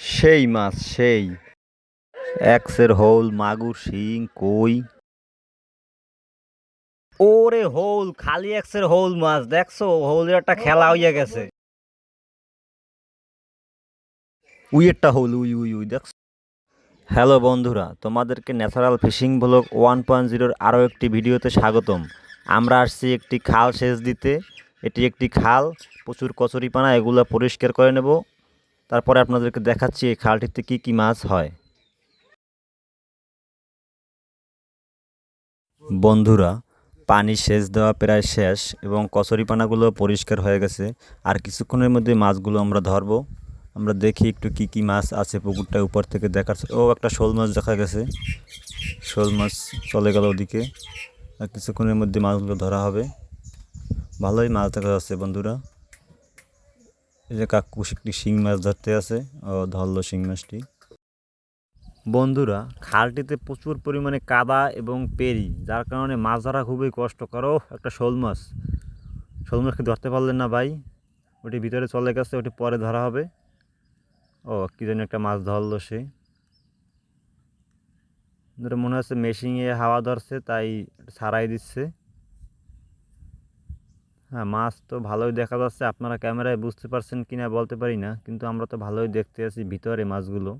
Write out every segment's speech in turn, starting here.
সেই মাছ, সেই। এক্সের হোল, মাগুর শিং, কই? ওরে হোল, খালি এক্সের হোল মাছ, দেখছ? হোলের একটা খেলা হইয়া গেছে। উই একটা হোল, উই উই উই, দেখছ? হ্যালো বন্ধুরা, তোমাদেরকে natural fishing blog one point জিরোর আরও একটি ভিডিওতে স্বাগতম। আমরা আসছি একটি খাল সেচ দিতে। এটি একটি খাল, প্রচুর কচুরিপানা, এগুলো পরিষ্কার করে নেব। তারপরে আপনাদেরকে দেখাচ্ছি এই খালটিতে কি কি মাছ হয়। বন্ধুরা, পানি সেচ দেওয়া প্রায় শেষ এবং কচুরিপানাগুলো পরিষ্কার হয়ে গেছে। আর কিছুক্ষণের মধ্যে মাছগুলো আমরা ধরবো। আমরা দেখি একটু কি কি মাছ আছে পুকুরটা উপর থেকে দেখার ও, একটা শোল মাছ দেখা গেছে। শোল মাছ চলে গেল ওদিকে। আর কিছুক্ষণের মধ্যে মাছগুলো ধরা হবে। ভালোই মাছ দেখা যাচ্ছে বন্ধুরা। এই যে কাকু একটি শিং মাছ ধরতে আছে ও ধরলো শিং মাছটি। বন্ধুরা, খালটিতে প্রচুর পরিমাণে কাদা এবং পেরি, যার কারণে মাছ ধরা খুবই কষ্টকর। একটা শোল মাছ। শোল মাছকে ধরতে পারলেন না ভাই। ওটি ভিতরে চলে গেছে, ওটি পরে ধরা হবে। ও, কী যেন একটা মাছ ধরলো সে। মনে হচ্ছে মেশিনে হাওয়া ধরছে, তাই ছাড়াই দিচ্ছে। হ্যাঁ মাছ তো ভালোই দেখা যাচ্ছে। আপনারা ক্যামেরায় বুঝতে পারছেন কি না বলতে পারি না, কিন্তু আমরা তো ভালোই দেখতে আছি ভিতরে মাছগুলো।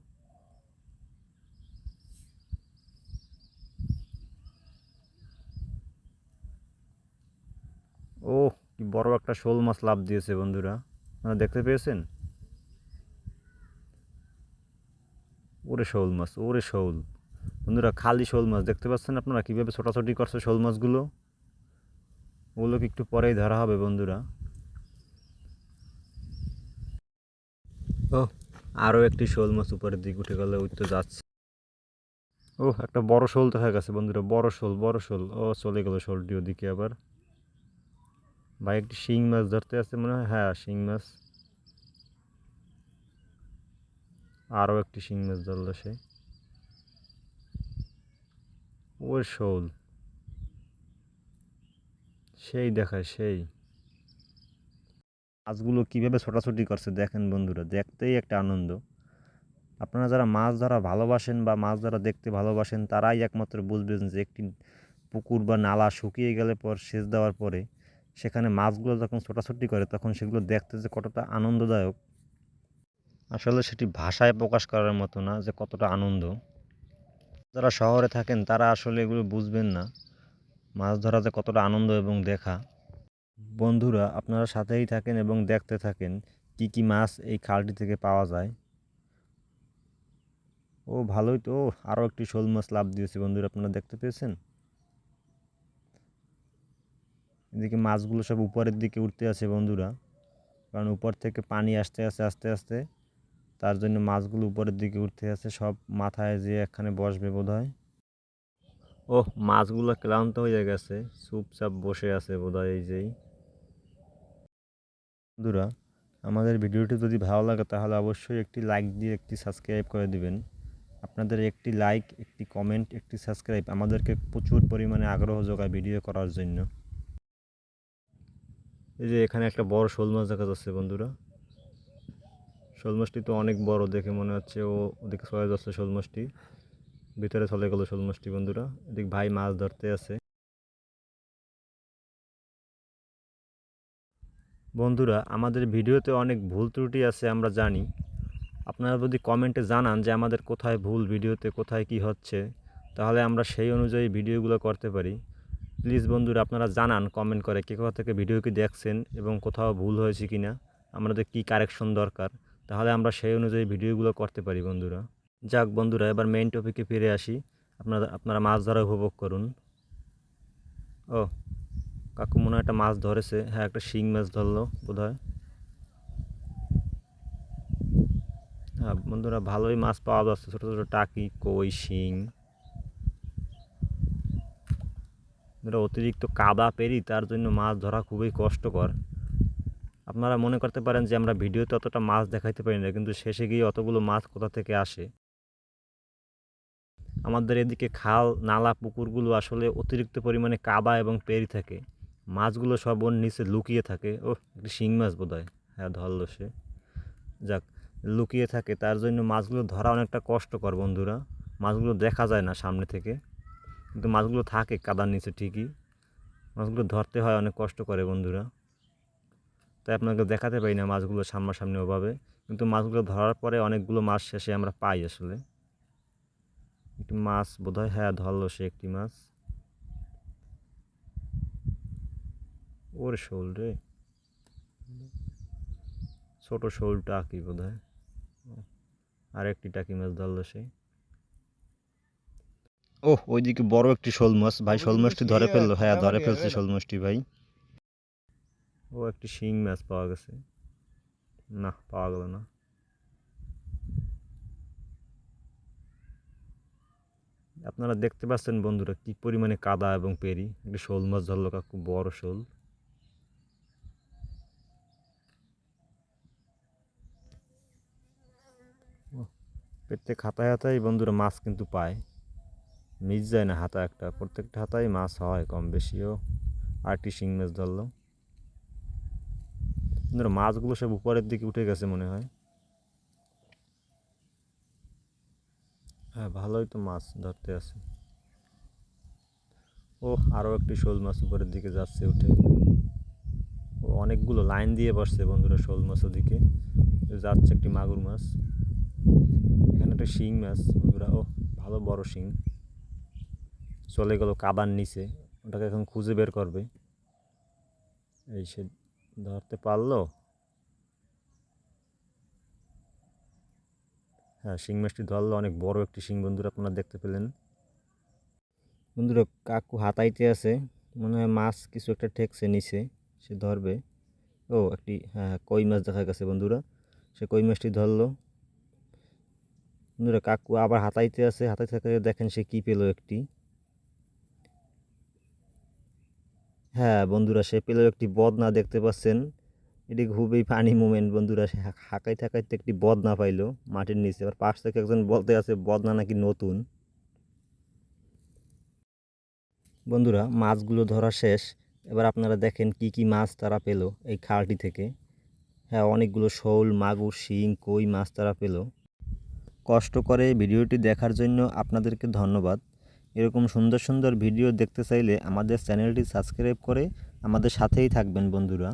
ও কি বড় একটা শোল মাছ লাভ দিয়েছে বন্ধুরা। আপনারা দেখতে পেয়েছেন? ওরে শোল মাছ, ওরে শোল। বন্ধুরা, খালি শোল মাছ, দেখতে পাচ্ছেন আপনারা কীভাবে ছোটাছুটি করছে শোল মাছগুলো? ওগুলোকে একটু পরেই ধরা হবে বন্ধুরা। ও আরও একটি শোল মাছ উপরের দিকে উঠে গেলে, ওই তো যাচ্ছে। ও একটা বড় শোল দেখা গেছে বন্ধুরা, বড় শোল বড় শোল। ও, চলে গেল শোলটি ওদিকে আবার। ভাই, একটি শিং মাছ ধরতে আছে মনে হয়? হ্যাঁ শিং মাছ। আরও একটি শিং মাছ ধরলো সে। ওর শোল। সেই দেখায় সেই। মাছগুলো কীভাবে ছোটাছুটি করছে দেখেন বন্ধুরা, দেখতেই একটা আনন্দ। আপনারা যারা মাছ ধরা ভালোবাসেন বা মাছ ধরা দেখতে ভালোবাসেন, তারাই একমাত্র বুঝবেন যে একটি পুকুর বা নালা শুকিয়ে গেলে পর, সেচ দেওয়ার পরে সেখানে মাছগুলো যখন ছোটাছুটি করে, তখন সেগুলো দেখতে যে কতটা আনন্দদায়ক। আসলে সেটি ভাষায় প্রকাশ করার মতো না যে কতটা আনন্দ। যারা শহরে থাকেন, তারা আসলে এগুলো বুঝবেন না। মাছ ধরা যে কতটা আনন্দ এবং দেখা। বন্ধুরা, আপনারা সাথেই থাকেন এবং দেখতে থাকেন কি কি মাছ এই খালটি থেকে পাওয়া যায়। ও, ভালোই তো। আরও একটি শোল মাছ লাভ দিয়েছে বন্ধুরা, আপনারা দেখতে পেয়েছেন? এদিকে মাছগুলো সব উপরের দিকে উঠতে আছে বন্ধুরা, কারণ উপর থেকে পানি আসতে আসতে আস্তে আস্তে তার জন্য মাছগুলো উপরের দিকে উঠতে আছে, সব মাথায় যে একখানে বসবে বোধ হয় ও মাছগুলো ক্লান্ত হয়ে গেছে। চুপচাপ বসে আছে বোধ হয় এই যেই। বন্ধুরা, আমাদের ভিডিওটি যদি ভালো লাগে তাহলে অবশ্যই একটি লাইক দিয়ে একটি সাবস্ক্রাইব করে দিবেন। আপনাদের একটি লাইক, একটি কমেন্ট, একটি সাবস্ক্রাইব আমাদেরকে প্রচুর পরিমাণে আগ্রহ যোগায় ভিডিও করার জন্য। এই যে এখানে একটা বড় শোল মাছ দেখা যাচ্ছে বন্ধুরা। শোল মাছটি তো অনেক বড় দেখে মনে হচ্ছে। ও ওদিকে চলে যাচ্ছে শোল মাছটি। ভিতরে চলে গেল শোল বন্ধুরা। এদিক ভাই মাছ ধরতে আছে। বন্ধুরা, আমাদের ভিডিওতে অনেক ভুল ত্রুটি আছে, আমরা জানি। আপনারা যদি কমেন্টে জানান যে আমাদের কোথায় ভুল ভিডিওতে কোথায় কি হচ্ছে, তাহলে আমরা সেই অনুযায়ী ভিডিওগুলো করতে পারি। প্লিজ বন্ধুরা, আপনারা জানান, কমেন্ট করে কে কোথা থেকে ভিডিও কি দেখছেন এবং কোথাও ভুল হয়েছে কি না আমাদের কী কারেকশন দরকার, তাহলে আমরা সেই অনুযায়ী ভিডিওগুলো করতে পারি বন্ধুরা। যাক বন্ধুরা, এবার মেইন টপিকে ফিরে আসি। আপনারা আপনারা মাছ ধরা উপভোগ করুন। ও, কাকু মনে একটা মাছ ধরেছে। হ্যাঁ একটা শিং মাছ ধরলো বোধ হয় হ্যাঁ বন্ধুরা, ভালোই মাছ পাওয়া যাচ্ছে। ছোটো ছোটো টাকি, কই, শিং। অতিরিক্ত কাদা, পেরি, তার জন্য মাছ ধরা খুবই কষ্টকর। আপনারা মনে করতে পারেন যে আমরা ভিডিওতে অতটা মাছ দেখাইতে পারি না, কিন্তু শেষে গিয়ে অতগুলো মাছ কোথা থেকে আসে? আমাদের এদিকে খাল, নালা, পুকুরগুলো আসলে অতিরিক্ত পরিমাণে কাদা এবং পেরি থাকে। মাছগুলো সব ওর নিচে লুকিয়ে থাকে। ও একটি শিং মাছ বোধ হয় হ্যাঁ ধরলো সে। যাক, লুকিয়ে থাকে। তার জন্য মাছগুলো ধরা অনেকটা কষ্টকর বন্ধুরা। মাছগুলো দেখা যায় না সামনে থেকে। কিন্তু মাছগুলো থাকে কাদার নিচে ঠিকই। মাছগুলো ধরতে হয় অনেক কষ্ট করে বন্ধুরা। তাই আপনাকে দেখাতে পারি না মাছগুলো সামনাসামনি ওভাবে। কিন্তু মাছগুলো ধরার পরে অনেকগুলো মাছ শেষে আমরা পাই আসলে। একটি মাছ বোধহয় হ্যাঁ ধরলো সে একটি মাছ। ওর শোল রে। ছোট শোল টাকি বোধ হয় আর একটি টাকি মাছ ধরলো সে। ও ওইদিকে বড় একটি শোল মাছ। ভাই শোল মাছটি ধরে ফেলল। হ্যাঁ ধরে ফেলছে শোল মাছটি ভাই। ও একটি শিং মাছ পাওয়া গেছে। না পাওয়া গেল না। আপনারা দেখতে পাচ্ছেন বন্ধুরা কি পরিমাণে কাদা এবং পেরি। একটি শোল মাছ ধরলো খুব বড় শোল। ও, প্রত্যেক হাতায় বন্ধুরা মাছ কিন্তু পায়। মিস যায় না হাতা একটা প্রত্যেকটা হাতায় মাছ হয় কম বেশিও। আরটি শিং মাছ ধরলো। বন্ধুরা মাছগুলো সব উপরের দিকে উঠে গেছে মনে হয়। হ্যাঁ ভালোই তো মাছ ধরতে আছে। ও আরও একটি শোল মাছ উপরের দিকে যাচ্ছে উঠে। ও, অনেকগুলো লাইন দিয়ে বসছে বন্ধুরা শোল মাছ ওদিকে। যাচ্ছে একটি মাগুর মাছ। এখানে একটা শিং মাছ, বন্ধুরা। ও ভালো বড় শিং। চলে গেল কাদার নিচে। ওটাকে এখন খুঁজে বের করবে। এই সে ধরতে পারল? হ্যাঁ শিং মাছটি ধরলো অনেক বড় একটি শিং বন্ধুরা আপনারা দেখতে পেলেন। বন্ধুরা, কাকু হাতাইতে আছে, মনে হয় মাছ কিছু একটা ঠেকছে নিচে, সে ধরবে। ও, একটি হ্যাঁ কই মাছ দেখা গেছে বন্ধুরা, সে কই মাছটি ধরলো। বন্ধুরা, কাকু আবার হাতাইতে আছে, হাতাইতে থাকে দেখেন সে কী পেল একটি। হ্যাঁ বন্ধুরা, সে পেল একটি বদনা দেখতে পাচ্ছেন। এটি খুবই ফানি মুমেন্ট বন্ধুরা। সে হা- হাঁকাইতে হাঁকাইতে একটি বদনা পাইলো মাটির নিচে। আবার পাশ থেকে একজন বলতে আছে, বদনা নাকি নতুন? বন্ধুরা, মাছগুলো ধরা শেষ। এবার আপনারা দেখেন কি কি মাছ তারা পেল এই খালটি থেকে। হ্যাঁ অনেকগুলো শোল, মাগুর, শিং, কই মাছ তারা পেল। কষ্ট করে ভিডিওটি দেখার জন্য আপনাদেরকে ধন্যবাদ। এরকম সুন্দর সুন্দর ভিডিও দেখতে চাইলে আমাদের চ্যানেলটি সাবস্ক্রাইব করে আমাদের সাথেই থাকবেন, বন্ধুরা।